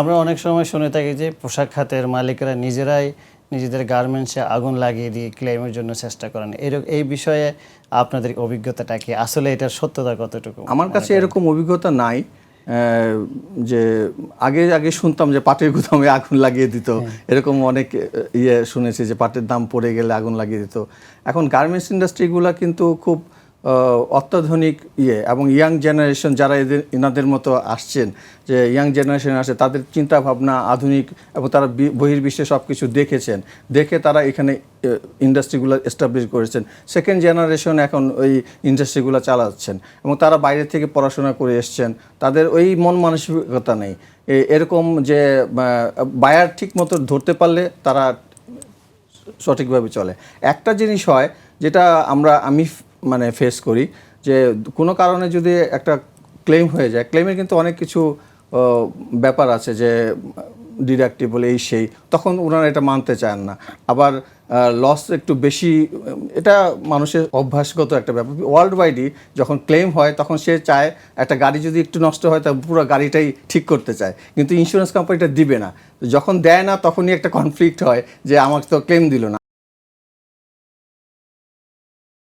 আমরা অনেক সময় শুনে থাকি যে পোশাক খাতের মালিকরা নিজেরাই নিজেদের গার্মেন্টসে আগুন লাগিয়ে দিয়ে ক্লেমের জন্য চেষ্টা করেন। এরকম এই বিষয়ে আপনাদের অভিজ্ঞতাটা কি? আসলে এটার সত্যতা কতটুকু? আমার কাছে এরকম অভিজ্ঞতা নাই যে আগে আগে শুনতাম যে পাটের গুদামে আগুন লাগিয়ে দিত। এরকম অনেক ইয়ে শুনেছি যে পাটের দাম পড়ে গেলে আগুন লাগিয়ে দিত। এখন গার্মেন্টস ইন্ডাস্ট্রিগুলো কিন্তু খুব অত্যাধুনিক ইয়ে এবং ইয়াং জেনারেশন যারা এদের এনাদের মতো আসছেন, যে ইয়াং জেনারেশন আসে, তাদের চিন্তা ভাবনা আধুনিক এবং তারা বহির্বিশ্বে সব কিছু দেখেছেন। দেখে তারা এখানে ইন্ডাস্ট্রিগুলো এস্টাবলিশ করেছেন। সেকেন্ড জেনারেশন এখন ওই ইন্ডাস্ট্রিগুলো চালাচ্ছেন এবং তারা বাইরে থেকে পড়াশোনা করে এসছেন। তাদের ওই মন মানসিকতা নেই। এরকম যে বায়ার ঠিক মতো ধরতে পারলে তারা সঠিকভাবে চলে। একটা জিনিস হয়, যেটা আমরা, আমি মানে ফেস করি যে কোনো কারণে যদি একটা ক্লেম হয়ে যায় ক্লেমের কিন্তু অনেক কিছু ব্যাপার আছে যে ডিডাক্টিভ বলে এই সেই, তখন ওনারা এটা মানতে চান না। আবার লস একটু বেশি, এটা মানুষের অভ্যাসগত একটা ব্যাপার। ওয়ার্ল্ড ওয়াইডই যখন ক্লেম হয়, তখন সে চায় একটা গাড়ি যদি একটু নষ্ট হয়, তা পুরো গাড়িটাই ঠিক করতে চায়। কিন্তু ইন্স্যুরেন্স কোম্পানিটা দিবে না। যখন দেয় না, তখনই একটা কনফ্লিক্ট হয় যে আমাকে তো ক্লেম দিল না।